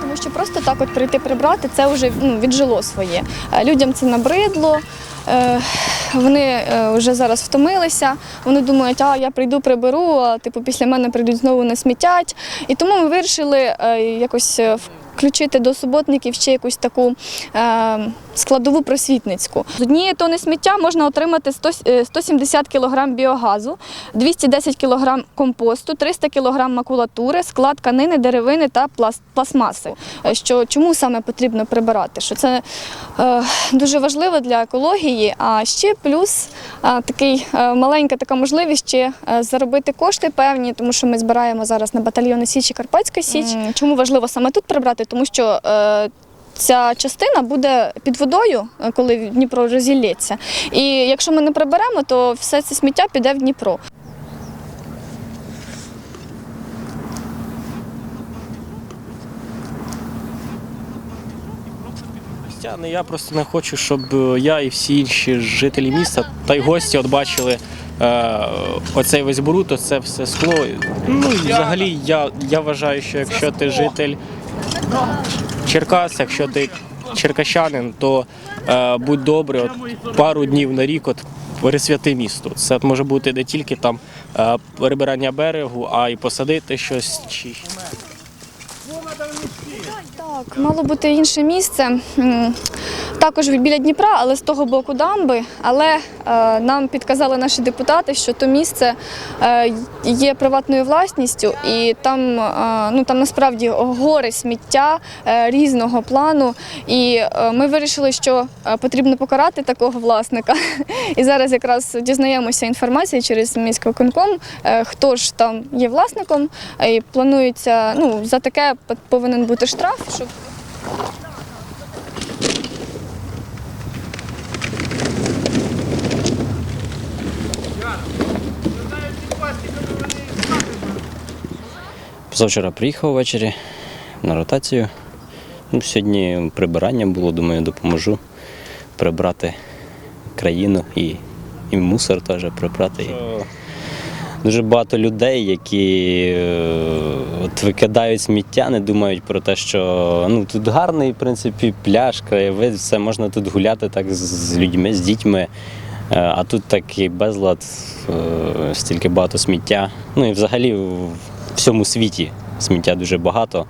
Тому що просто так от прийти прибрати, це вже ну, віджило своє. Е, людям це набридло. Е, вони е, вже зараз втомилися, вони думають, а я прийду приберу, а типу після мене прийдуть знову не смітять. І тому ми вирішили якось включити до суботників ще якусь таку е, складову просвітницьку. З однієї тони сміття можна отримати 100, е, 170 кг біогазу, 210 кг компосту, 300 кг макулатури, склад тканини, деревини та пласт, пластмаси. Е, Що чому саме потрібно прибирати? Що це е, дуже важливо для екології. А ще плюс е, такий е, маленька така можливість ще е, заробити кошти певні, тому що ми збираємо зараз на батальйони Січ і Карпатська Січ. Чому важливо саме тут прибрати? Тому що е, Ця частина буде під водою, е, коли Дніпро розілється. І якщо ми не приберемо, то все це сміття піде в Дніпро. Я просто не хочу, щоб е, я і всі інші жителі міста та й гості от бачили е, оцей весь бруд, оце все скло. Ну взагалі я, я вважаю, що якщо ти житель Черкас, якщо ти черкащанин, то е, будь добрий, от пару днів на рік от пересвяти місто. Це може бути не тільки там е, перебирання берегу, а й посадити щось чи Так, мало бути інше місце. Також біля Дніпра, але з того боку дамби. Але е, нам підказали наші депутати, що то місце е, є приватною власністю, і там, е, ну, там насправді гори сміття е, різного плану. І е, ми вирішили, що е, потрібно покарати такого власника. І зараз якраз дізнаємося інформацію через міськвиконком, е, хто ж там є власником. І планується, ну, за таке повинен бути штраф, щоб Позавчора приїхав ввечері на ротацію. Ну, сьогодні прибирання було, думаю, допоможу прибрати країну і, і мусор теж прибрати. Дуже багато людей, які е, от викидають сміття, не думають про те, що ну, тут гарний, в принципі, пляж, краєвид, все можна тут гуляти так з- людьми, з дітьми. Е, А тут такий безлад, е, стільки багато сміття. Ну і взагалі всьому світі сміття дуже багато.